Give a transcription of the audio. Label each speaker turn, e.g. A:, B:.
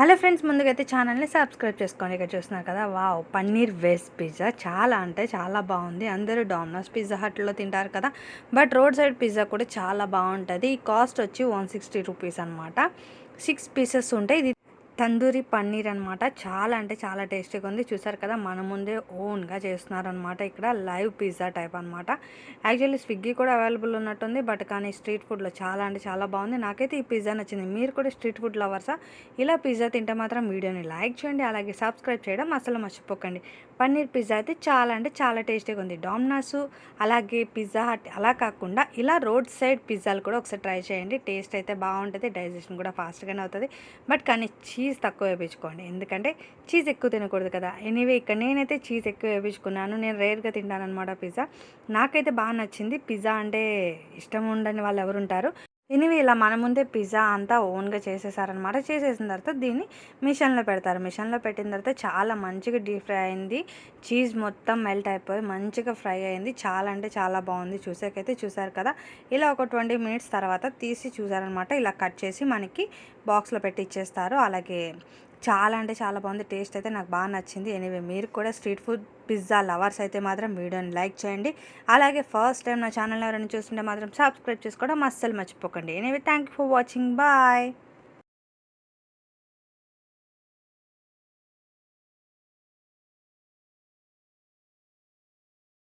A: Hello friends ముందుగైతే ఛానల్ని subscribe చేసుకోండి. ఇక్కడ చూస్తున్నారు కదా వావ్ పన్నీర్ వెజ్ పిజ్జా. చాలా అంటే చాలా బాగుంది. అందరూ డామినోస్ పిజ్జా హట్లో తింటారు కదా బట్ రోడ్ సైడ్ పిజ్జా కూడా చాలా బాగుంటుంది. ఈ కాస్ట్ వచ్చి వన్ సిక్స్టీ రూపీస్ అనమాట సిక్స్ పీసెస్ ఉంటాయి ఇది తందూరి పన్నీర్ అనమాట చాలా అంటే చాలా టేస్టీగా ఉంది. చూసారు కదా మన ముందే ఓన్గా చేస్తున్నారనమాట ఇక్కడ. లైవ్ పిజ్జా టైప్ అనమాట యాక్చువల్లీ స్విగ్గీ కూడా అవైలబుల్ ఉన్నట్టుంది బట్ కానీ స్ట్రీట్ ఫుడ్లో చాలా అంటే చాలా బాగుంది. నాకైతే ఈ పిజ్జా నచ్చింది. మీరు కూడా స్ట్రీట్ ఫుడ్ లవర్సా? ఇలా పిజ్జా తింటే మాత్రం వీడియోని లైక్ చేయండి అలాగే సబ్స్క్రైబ్ చేయడం అసలు మర్చిపోకండి. పన్నీర్ పిజ్జా అయితే చాలా అంటే చాలా టేస్టీగా ఉంది. డామినాస్ అలాగే పిజ్జా హట్ అలా కాకుండా ఇలా రోడ్ సైడ్ పిజ్జాలు కూడా ఒకసారి ట్రై చేయండి. టేస్ట్ అయితే బాగుంటుంది డైజెషన్ కూడా ఫాస్ట్గానే అవుతుంది. బట్ కానీ చీజ్ తక్కువ వేయించుకోండి. ఎందుకంటే చీజ్ ఎక్కువ తినకూడదు కదా. ఎనీవే ఇక్కడ నేనైతే చీజ్ ఎక్కువ వేయించుకున్నాను. నేను రేర్గా తింటాను అనమాట పిజ్జా. నాకైతే బాగా నచ్చింది. పిజ్జా అంటే ఇష్టం ఉండని వాళ్ళు ఎవరుంటారు. ఎనివే ఇలా మన ముందే పిజ్జా అంతా ఓన్గా చేసేసారనమాట చేసేసిన తర్వాత దీన్ని మిషన్లో పెడతారు. మిషన్లో పెట్టిన తర్వాత చాలా మంచిగా డీప్ ఫ్రై అయింది. చీజ్ మొత్తం మెల్ట్ అయిపోయి మంచిగా ఫ్రై అయింది. చాలా అంటే చాలా బాగుంది. చూసాకైతే చూసారు కదా? ఇలా ఒక ట్వంటీ మినిట్స్ తర్వాత తీసి చూసారనమాట ఇలా కట్ చేసి మనకి బాక్స్లో పెట్టి ఇచ్చేస్తారు అలాగే చాలా అంటే చాలా బాగుంది. టేస్ట్ అయితే నాకు బాగా నచ్చింది. ఎనీవే మీరు కూడా స్ట్రీట్ ఫుడ్ పిజ్జా లవర్స్ అయితే మాత్రం వీడియోని లైక్ చేయండి. అలాగే ఫస్ట్ టైం నా ఛానల్ ఎవరైనా చూస్తుంటే మాత్రం సబ్స్క్రైబ్ చేసుకోవడం అస్సలు మర్చిపోకండి. Anyway thank you for watching. Bye.